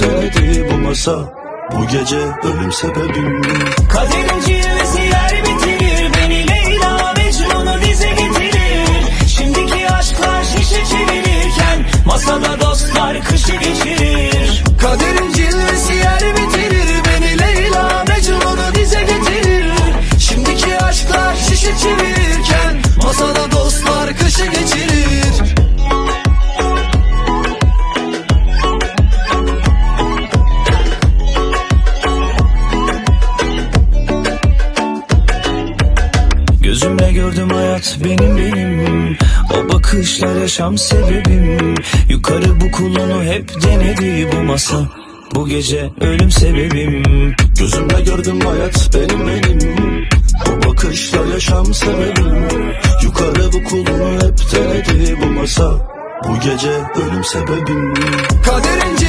denedi bu masa Bu gece ölüm sebebim Kaderin cilvesi yer bitirir Beni Leyla Mecnun'u dize getirir. Şimdiki aşklar şişe çevirirken Masada dostlar kışı geçirir Gözümle gördüm hayat benim benim. O bakışlar yaşam sebebim. Yukarı bu kulunu hep denedi bu masa. Bu gece ölüm sebebim. Gözümle gördüm hayat benim benim. O bakışla yaşam sebebim. Yukarı bu kulunu hep denedi bu masa. Bu gece ölüm sebebim. Kaderin cilvesi